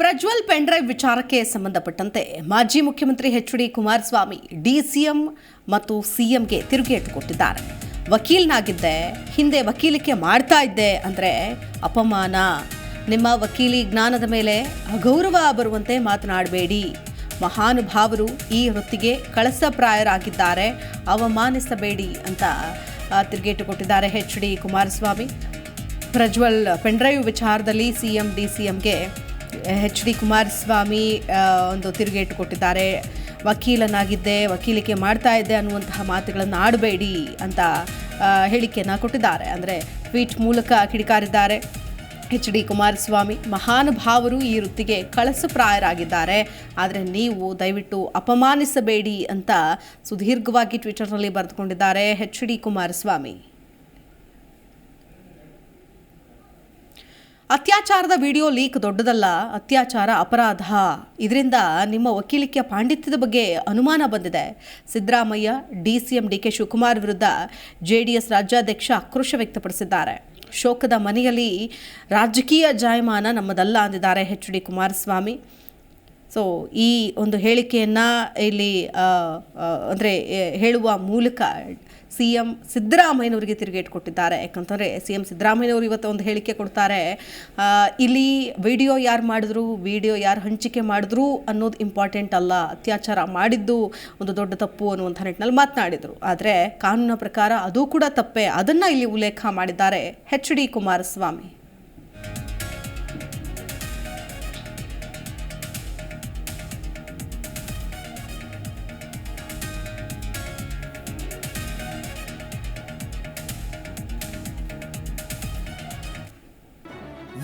Prajwal pen drive ವಿಚಾರಕ್ಕೆ ಸಂಬಂಧಪಟ್ಟಂತೆ ಮಾಜಿ ಮುಖ್ಯಮಂತ್ರಿ ಎಚ್ ಡಿ ಕುಮಾರಸ್ವಾಮಿ ಡಿಸಿಎಂ ಮತ್ತು ಸಿಎಂಗೆ ತಿರುಗೇಟು ಕೊಟ್ಟಿದ್ದಾರೆ. ವಕೀಲನಾಗಿದ್ದೆ, ಹಿಂದೆ ವಕೀಲಿಕೆ ಮಾಡ್ತಾ ಇದ್ದೆ ಅಂದರೆ ಅಪಮಾನ. ನಿಮ್ಮ ವಕೀಲಿ ಜ್ಞಾನದ ಮೇಲೆ ಅಗೌರವ ಬರುವಂತೆ ಮಾತನಾಡಬೇಡಿ. ಮಹಾನುಭಾವರು ಈ ವೃತ್ತಿಗೆ ಕಳಸಪ್ರಾಯರಾಗಿದ್ದಾರೆ, ಅವಮಾನಿಸಬೇಡಿ ಅಂತ ತಿರುಗೇಟು ಕೊಟ್ಟಿದ್ದಾರೆ H D Kumaraswamy. Prajwal pendrive ವಿಚಾರದಲ್ಲಿ ಸಿಎಂ ಡಿ ಸಿಎಂಗೆ ಎಚ್ ಡಿ ಕುಮಾರಸ್ವಾಮಿ ಒಂದು ತಿರುಗೇಟು ಕೊಟ್ಟಿದ್ದಾರೆ. ವಕೀಲನಾಗಿದ್ದೆ, ವಕೀಲಿಕೆ ಮಾಡ್ತಾ ಇದ್ದೆ ಅನ್ನುವಂತಹ ಮಾತುಗಳನ್ನು ಆಡಬೇಡಿ ಅಂತ ಹೇಳಿಕೆಯನ್ನು ಕೊಟ್ಟಿದ್ದಾರೆ. ಅಂದರೆ ಟ್ವೀಟ್ ಮೂಲಕ ಕಿಡಿಕಾರಿದ್ದಾರೆ. ಎಚ್ ಡಿ ಕುಮಾರಸ್ವಾಮಿ, ಮಹಾನುಭಾವರು ಈ ವೃತ್ತಿಗೆ ಕಳಸಪ್ರಾಯರಾಗಿದ್ದಾರೆ. ಆದರೆ ನೀವು ದಯವಿಟ್ಟು ಅಪಮಾನಿಸಬೇಡಿ ಅಂತ ಸುದೀರ್ಘವಾಗಿ ಟ್ವಿಟರ್ನಲ್ಲಿ ಬರೆದುಕೊಂಡಿದ್ದಾರೆ ಎಚ್ ಡಿ ಕುಮಾರಸ್ವಾಮಿ. ಅತ್ಯಾಚಾರದ ವಿಡಿಯೋ ಲೀಕ್ ದೊಡ್ಡದಲ್ಲ, ಅತ್ಯಾಚಾರ ಅಪರಾಧ. ಇದರಿಂದ ನಿಮ್ಮ ವಕೀಲಿಕೆಯ ಪಾಂಡಿತ್ಯದ ಬಗ್ಗೆ ಅನುಮಾನ ಬಂದಿದೆ. Siddaramaiah, D C M D K Shivakumar ವಿರುದ್ಧ ಜೆ ಡಿ ಎಸ್ ರಾಜ್ಯಾಧ್ಯಕ್ಷ ಆಕ್ರೋಶ ವ್ಯಕ್ತಪಡಿಸಿದ್ದಾರೆ. ಶೋಕದ ಮನೆಯಲ್ಲಿ ರಾಜಕೀಯ ಜಾಯಮಾನ ನಮ್ಮದಲ್ಲ ಅಂದಿದ್ದಾರೆ ಎಚ್ ಡಿ ಕುಮಾರಸ್ವಾಮಿ. ಸೊ ಈ ಒಂದು ಹೇಳಿಕೆಯನ್ನು ಇಲ್ಲಿ ಅಂದರೆ ಹೇಳುವ ಮೂಲಕ ಸಿ ಎಂ ಸಿದ್ದರಾಮಯ್ಯನವರಿಗೆ ತಿರುಗೇಟು ಕೊಟ್ಟಿದ್ದಾರೆ. ಯಾಕಂತಂದರೆ ಸಿ ಎಂ ಸಿದ್ದರಾಮಯ್ಯನವರು ಇವತ್ತು ಒಂದು ಹೇಳಿಕೆ ಕೊಡ್ತಾರೆ. ಇಲ್ಲಿ ವಿಡಿಯೋ ಯಾರು ಮಾಡಿದ್ರು, ವಿಡಿಯೋ ಯಾರು ಹಂಚಿಕೆ ಮಾಡಿದ್ರು ಅನ್ನೋದು ಇಂಪಾರ್ಟೆಂಟ್ ಅಲ್ಲ. ಅತ್ಯಾಚಾರ ಮಾಡಿದ್ದು ಒಂದು ದೊಡ್ಡ ತಪ್ಪು ಅನ್ನುವಂಥ ನಿಟ್ಟಿನಲ್ಲಿ ಮಾತನಾಡಿದರು. ಆದರೆ, ಕಾನೂನಿನ ಪ್ರಕಾರ ಅದು ಕೂಡ ತಪ್ಪೇ. ಅದನ್ನು ಇಲ್ಲಿ ಉಲ್ಲೇಖ ಮಾಡಿದ್ದಾರೆ H D Kumaraswamy.